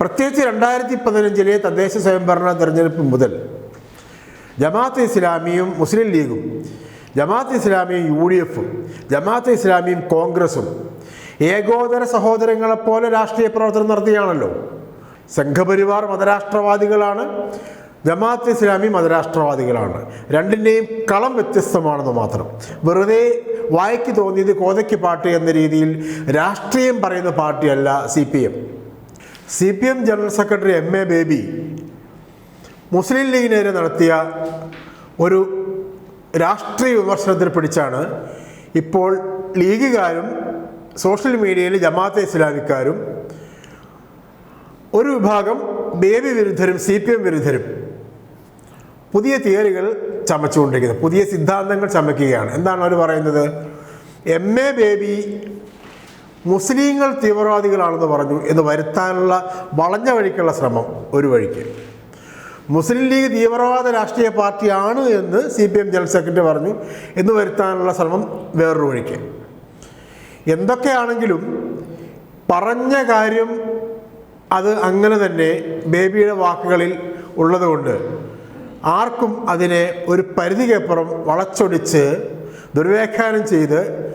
പ്രത്യേകിച്ച് രണ്ടായിരത്തി പതിനഞ്ചിലെ തദ്ദേശ സ്വയംഭരണ തെരഞ്ഞെടുപ്പ് മുതൽ ജമാഅത്ത് ഇസ്ലാമിയും മുസ്ലിം ലീഗും ജമാഅത്ത് ഇസ്ലാമിയും യു ഡി എഫും ജമാഅത്ത് ഇസ്ലാമിയും കോൺഗ്രസും ഏകോദര സഹോദരങ്ങളെപ്പോലെ രാഷ്ട്രീയ പ്രവർത്തനം നടത്തിയാണല്ലോ സംഘപരിവാർ മതരാഷ്ട്രവാദികളാണ് ജമാഅത്ത് ഇസ്ലാമി മതരാഷ്ട്രവാദികളാണ്. രണ്ടിന്റെയും കളം വ്യത്യസ്തമാണെന്ന് മാത്രം. വെറുതെ വായിക്ക് തോന്നിയത് കോതയ്ക്ക് പാർട്ടി എന്ന രീതിയിൽ രാഷ്ട്രീയം പറയുന്ന പാർട്ടിയല്ല C P M. C P M general secretary M A Baby Muslim ലീഗിനെതിരെ നടത്തിയ ഒരു രാഷ്ട്രീയ വിമർശനത്തിൽ പിടിച്ചാണ് ഇപ്പോൾ ലീഗുകാരും സോഷ്യൽ മീഡിയയിൽ ജമാഅത്തെ ഇസ്ലാമിക്കാരും ഒരു വിഭാഗം ബേബി വിരുദ്ധരും സി പി എം വിരുദ്ധരും പുതിയ തിയറികൾ ചമച്ചുകൊണ്ടിരിക്കുന്നത് പുതിയ സിദ്ധാന്തങ്ങൾ ചമയ്ക്കുകയാണ് എന്താണ് അവർ പറയുന്നത്? എം എ ബേബി മുസ്ലിങ്ങൾ തീവ്രവാദികളാണെന്ന് പറഞ്ഞു എന്ന് വരുത്താനുള്ള വളഞ്ഞ വഴിക്കുള്ള ശ്രമം ഒരു വഴിക്ക്. മുസ്ലിം ലീഗ് തീവ്രവാദ രാഷ്ട്രീയ പാർട്ടിയാണ് എന്ന് C P M general secretary പറഞ്ഞു എന്ന് വരുത്താനുള്ള ശ്രമം വേറൊരു വഴിക്ക്. എന്തൊക്കെയാണെങ്കിലും പറഞ്ഞ കാര്യം അത് അങ്ങനെ തന്നെ ബേബിയുടെ വാക്കുകളിൽ ഉള്ളതുകൊണ്ട് ആർക്കും അതിനെ ഒരു പരിധിക്കപ്പുറം വളച്ചൊടിച്ച് ദുർവ്യാഖ്യാനം ചെയ്ത്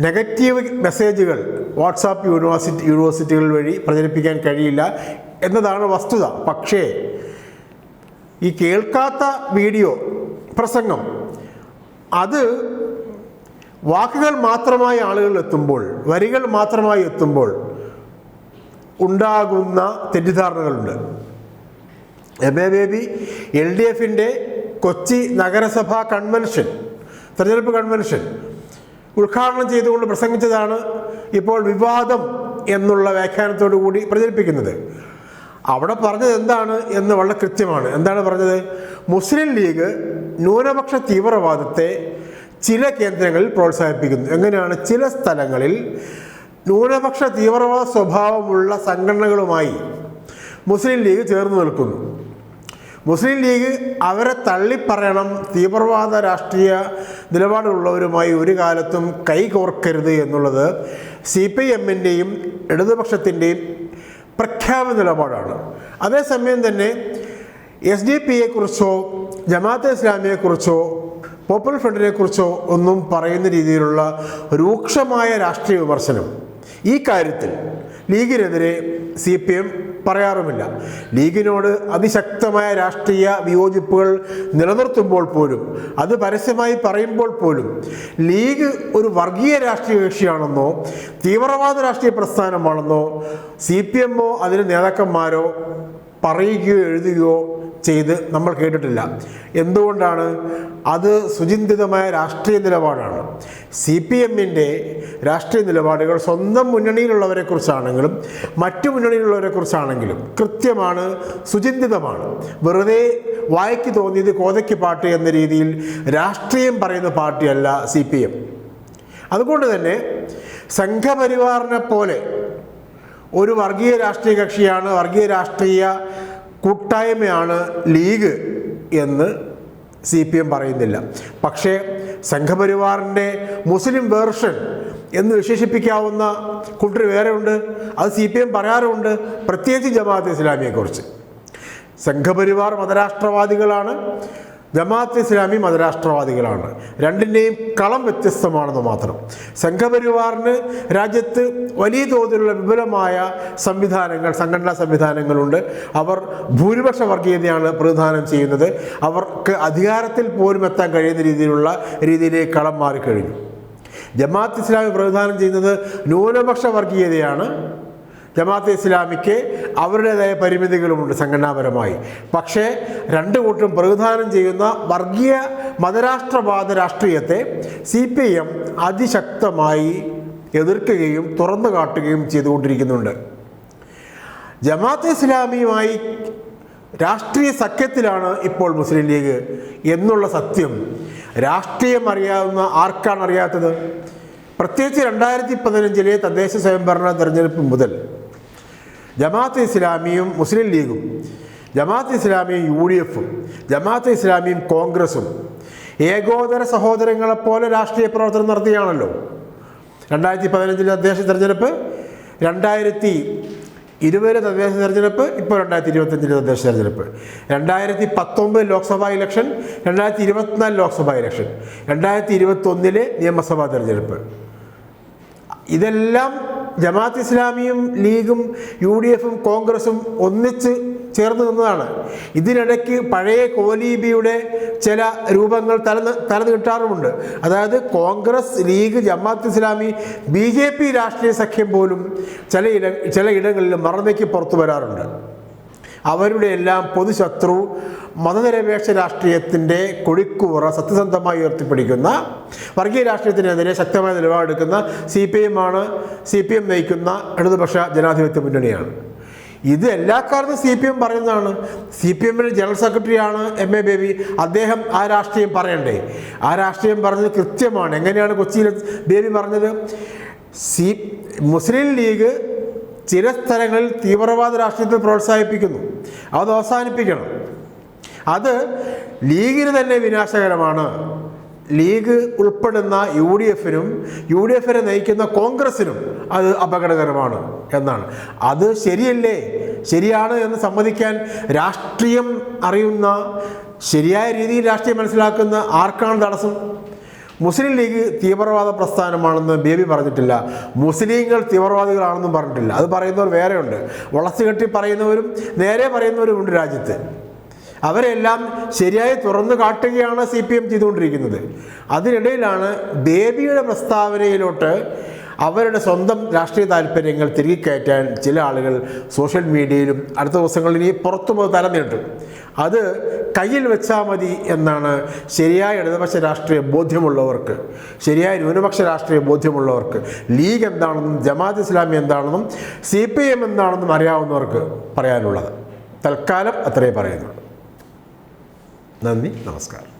നെഗറ്റീവ് മെസ്സേജുകൾ വാട്സാപ്പ് യൂണിവേഴ്സിറ്റി യൂണിവേഴ്സിറ്റികൾ വഴി പ്രചരിപ്പിക്കാൻ കഴിയില്ല എന്നതാണ് വസ്തുത. പക്ഷേ ഈ കേൾക്കാത്ത വീഡിയോ പ്രസംഗം അത് വാക്കുകൾ മാത്രമായി ആളുകൾ എത്തുമ്പോൾ വരികൾ മാത്രമായി എത്തുമ്പോൾ ഉണ്ടാകുന്ന തെറ്റിദ്ധാരണകളുണ്ട്. M A Baby L D എഫിന്റെ കൊച്ചി നഗരസഭാ കൺവെൻഷൻ തെരഞ്ഞെടുപ്പ് കൺവെൻഷൻ ഉദ്ഘാടനം ചെയ്തുകൊണ്ട് പ്രസംഗിച്ചതാണ് ഇപ്പോൾ വിവാദം എന്നുള്ള വ്യാഖ്യാനത്തോടു കൂടി പ്രചരിപ്പിക്കുന്നത്. അവിടെ പറഞ്ഞത് എന്താണ് എന്ന് വളരെ കൃത്യമാണ്. എന്താണ് പറഞ്ഞത്? മുസ്ലിം ലീഗ് ന്യൂനപക്ഷ തീവ്രവാദത്തെ ചില കേന്ദ്രങ്ങളിൽ പ്രോത്സാഹിപ്പിക്കുന്നു. എങ്ങനെയാണ്? ചില സ്ഥലങ്ങളിൽ ന്യൂനപക്ഷ തീവ്രവാദ സ്വഭാവമുള്ള സംഘടനകളുമായി മുസ്ലിം ലീഗ് ചേർന്ന് നിൽക്കുന്നു. മുസ്ലിം ലീഗ് അവരെ തള്ളിപ്പറയണം. തീവ്രവാദ രാഷ്ട്രീയ നിലപാടുള്ളവരുമായി ഒരു കാലത്തും കൈകോർക്കരുത് എന്നുള്ളത് സി പി എമ്മിന്റെയും ഇടതുപക്ഷത്തിന്റെയും പ്രഖ്യാപന നിലപാടാണ്. അതേസമയം തന്നെ എസ് ഡി പി യെക്കുറിച്ചോ ജമാഅത്തെ ഇസ്ലാമിയെക്കുറിച്ചോ പോപ്പുലർ ഫ്രണ്ടിനെക്കുറിച്ചോ ഒന്നും പറയുന്ന രീതിയിലുള്ള രൂക്ഷമായ രാഷ്ട്രീയ വിമർശനം ഈ കാര്യത്തിൽ ലീഗിനെതിരെ സി പി എം പറയാറുമില്ല. ലീഗിനോട് അതിശക്തമായ രാഷ്ട്രീയ വിയോജിപ്പുകൾ നിലനിർത്തുമ്പോൾ പോലും അത് പരസ്യമായി പറയുമ്പോൾ പോലും ലീഗ് ഒരു വർഗീയ രാഷ്ട്രീയ കക്ഷിയാണെന്നോ തീവ്രവാദ രാഷ്ട്രീയ പ്രസ്ഥാനമാണെന്നോ സി പി എമ്മോ അതിന് നേതാക്കന്മാരോ പറയുകയോ എഴുതുകയോ ചെയ്ത് നമ്മൾ കേട്ടിട്ടില്ല. എന്തുകൊണ്ടാണ്? അത് സുചിന്തിതമായ രാഷ്ട്രീയ നിലപാടാണ്. സി പി എമ്മിന്റെ രാഷ്ട്രീയ നിലപാടുകൾ സ്വന്തം മുന്നണിയിലുള്ളവരെ കുറിച്ചാണെങ്കിലും മറ്റു മുന്നണിയിലുള്ളവരെ കുറിച്ചാണെങ്കിലും കൃത്യമാണ് സുചിന്തിതമാണ്. വെറുതെ വായിക്ക് തോന്നിയത് കോതയ്ക്ക് പാട്ട് എന്ന രീതിയിൽ രാഷ്ട്രീയം പറയുന്ന പാർട്ടിയല്ല സി പി എം. അതുകൊണ്ട് തന്നെ സംഘപരിവാറിനെ പോലെ ഒരു വർഗീയ രാഷ്ട്രീയ കക്ഷിയാണ് വർഗീയ രാഷ്ട്രീയ കൂട്ടായ്മയാണ് ലീഗ് എന്ന് സി പി എം പറയുന്നില്ല. പക്ഷേ സംഘപരിവാറിന്റെ മുസ്ലിം വേർഷൻ എന്ന് വിശേഷിപ്പിക്കാവുന്ന കൂട്ടർ വേറെ ഉണ്ട് അത് സി പി എം പറയാറുണ്ട് പ്രത്യേകിച്ച് ജമാഅത്ത് ഇസ്ലാമിയെക്കുറിച്ച്. സംഘപരിവാർ മതരാഷ്ട്രവാദികളാണ്. ജമാഅത്ത് ഇസ്ലാമി മതരാഷ്ട്രവാദികളാണ്. രണ്ടിന്റെയും കളം വ്യത്യസ്തമാണെന്ന് മാത്രം. സംഘപരിവാറിന് രാജ്യത്ത് വലിയ തോതിലുള്ള വിപുലമായ സംവിധാനങ്ങൾ സംഘടനാ സംവിധാനങ്ങളുണ്ട്. അവർ ഭൂരിപക്ഷ വർഗീയതയാണ് പ്രതിദാനം ചെയ്യുന്നത്. അവർക്ക് അധികാരത്തിൽ പോലും എത്താൻ കഴിയുന്ന രീതിയിലുള്ള രീതിയിലേക്ക് കളം മാറിക്കഴിഞ്ഞു. ജമാഅത്ത് ഇസ്ലാമി പ്രതിദാനം ചെയ്യുന്നത് ന്യൂനപക്ഷ വർഗീയതയാണ്. ജമാഅത്തെ ഇസ്ലാമിക്ക് അവരുടേതായ പരിമിതികളുമുണ്ട് സംഘടനാപരമായി. പക്ഷേ രണ്ട് കൂട്ടരും പ്രതിദാനം ചെയ്യുന്ന വർഗീയ മതരാഷ്ട്രവാദ രാഷ്ട്രീയത്തെ സി പി എം അതിശക്തമായി എതിർക്കുകയും തുറന്നു കാട്ടുകയും ചെയ്തുകൊണ്ടിരിക്കുന്നുണ്ട്. ജമാഅത്ത് ഇസ്ലാമിയുമായി രാഷ്ട്രീയ സഖ്യത്തിലാണ് ഇപ്പോൾ മുസ്ലിം ലീഗ് എന്നുള്ള സത്യം രാഷ്ട്രീയം അറിയാവുന്ന ആർക്കാണ് അറിയാത്തത്? പ്രത്യേകിച്ച് രണ്ടായിരത്തി പതിനഞ്ചിലെ തദ്ദേശ സ്വയംഭരണ തെരഞ്ഞെടുപ്പ് മുതൽ ജമാഅത്ത് ഇസ്ലാമിയും മുസ്ലിം ലീഗും ജമാഅത്ത് ഇസ്ലാമിയും യു ഡി എഫും ജമാഅത്ത് ഇസ്ലാമിയും കോൺഗ്രസും ഏകോദര സഹോദരങ്ങളെപ്പോലെ രാഷ്ട്രീയ പ്രവർത്തനം നടത്തുകയാണല്ലോ രണ്ടായിരത്തി പതിനഞ്ചിലെ തദ്ദേശ തെരഞ്ഞെടുപ്പ് രണ്ടായിരത്തി ഇരുപതിലെ തദ്ദേശ തെരഞ്ഞെടുപ്പ് ഇപ്പോൾ രണ്ടായിരത്തി ഇരുപത്തഞ്ചിലെ തദ്ദേശ തെരഞ്ഞെടുപ്പ്. രണ്ടായിരത്തി പത്തൊമ്പത് ലോക്സഭാ ഇലക്ഷൻ രണ്ടായിരത്തി ഇരുപത്തിനാല് ലോക്സഭാ ഇലക്ഷൻ രണ്ടായിരത്തി ഇരുപത്തൊന്നിലെ നിയമസഭാ തെരഞ്ഞെടുപ്പ്. ഇതെല്ലാം ജമാഅത്ത് ഇസ്ലാമിയും ലീഗും യു ഡി എഫും കോൺഗ്രസും ഒന്നിച്ച് ചേർന്ന് നിന്നതാണ്. ഇതിനിടയ്ക്ക് പഴയ കോലീബിയുടെ ചില രൂപങ്ങൾ തലന്ന് തലന്ന് കിട്ടാറുമുണ്ട്. അതായത് Congress league Jamaat Islami B J P രാഷ്ട്രീയ സഖ്യം പോലും ചില ഇട ചില ഇടങ്ങളിൽ മറന്നേക്ക് പുറത്തു വരാറുണ്ട്. അവരുടെ എല്ലാം പൊതുശത്രു മതനിരപേക്ഷ രാഷ്ട്രീയത്തിന്റെ കൊടിക്കൂറ സത്യസന്ധമായി ഉയർത്തിപ്പിടിക്കുന്ന വർഗീയ രാഷ്ട്രീയത്തിനെതിരെ ശക്തമായ നിലപാടെടുക്കുന്ന സി പി എം ആണ് സി പി എം നയിക്കുന്ന ഇടതുപക്ഷ ജനാധിപത്യ മുന്നണിയാണ്. ഇത് എല്ലാ കാലത്തും സി പി എം പറയുന്നതാണ്. സി പി എമ്മിന്റെ ജനറൽ സെക്രട്ടറിയാണ് എം എ ബേബി. അദ്ദേഹം ആ രാഷ്ട്രീയം പറയണ്ടേ? ആ രാഷ്ട്രീയം പറഞ്ഞത് കൃത്യമാണ്. എങ്ങനെയാണ് കൊച്ചിയിൽ ബേബി പറഞ്ഞത്? സി മുസ്ലിം ലീഗ് ചില സ്ഥലങ്ങളിൽ തീവ്രവാദ രാഷ്ട്രീയത്തെ പ്രോത്സാഹിപ്പിക്കുന്നു. അത് അവസാനിപ്പിക്കണം. അത് ലീഗിന് തന്നെ വിനാശകരമാണ്. ലീഗ് ഉൾപ്പെടുന്ന യു ഡി എഫിനും യു ഡി എഫിനെ നയിക്കുന്ന കോൺഗ്രസിനും അത് അപകടകരമാണ് എന്നാണ്. അത് ശരിയല്ലേ? ശരിയാണ് എന്ന് സമ്മതിക്കാൻ രാഷ്ട്രീയം അറിയുന്ന ശരിയായ രീതിയിൽ രാഷ്ട്രീയം മനസ്സിലാക്കുന്ന ആർക്കാണ് തടസ്സം? മുസ്ലിം ലീഗ് തീവ്രവാദ പ്രസ്ഥാനമാണെന്ന് ബേബി പറഞ്ഞിട്ടില്ല. മുസ്ലിങ്ങൾ തീവ്രവാദികളാണെന്നും പറഞ്ഞിട്ടില്ല. അത് പറയുന്നവർ വേറെയുണ്ട്. വളച്ചുകെട്ടി പറയുന്നവരും നേരെ പറയുന്നവരും ഉണ്ട് രാജ്യത്ത്. അവരെല്ലാം ശരിയായി തുറന്നു കാട്ടുകയാണ് സി പി എം ചെയ്തുകൊണ്ടിരിക്കുന്നത്. അതിനിടയിലാണ് ബേബിയുടെ പ്രസ്താവനയിലോട്ട് അവരുടെ സ്വന്തം രാഷ്ട്രീയ താല്പര്യങ്ങൾ തിരികെ കയറ്റാൻ ചില ആളുകൾ സോഷ്യൽ മീഡിയയിലും അടുത്ത ദിവസങ്ങളിൽ ഇനി പുറത്തു തരം നേട്ടും അത് കയ്യിൽ വെച്ചാൽ മതി എന്നാണ് ശരിയായ ഇടതുപക്ഷ രാഷ്ട്രീയ ബോധ്യമുള്ളവർക്ക് ശരിയായ ന്യൂനപക്ഷ രാഷ്ട്രീയ ബോധ്യമുള്ളവർക്ക് ലീഗ് എന്താണെന്നും ജമാഅത്ത് ഇസ്ലാമി എന്താണെന്നും സി പി എം എന്താണെന്നും അറിയാവുന്നവർക്ക് പറയാനുള്ളത്. തൽക്കാലം അത്രേ പറയുന്നുള്ളൂ. നന്ദി നമസ്കാരം.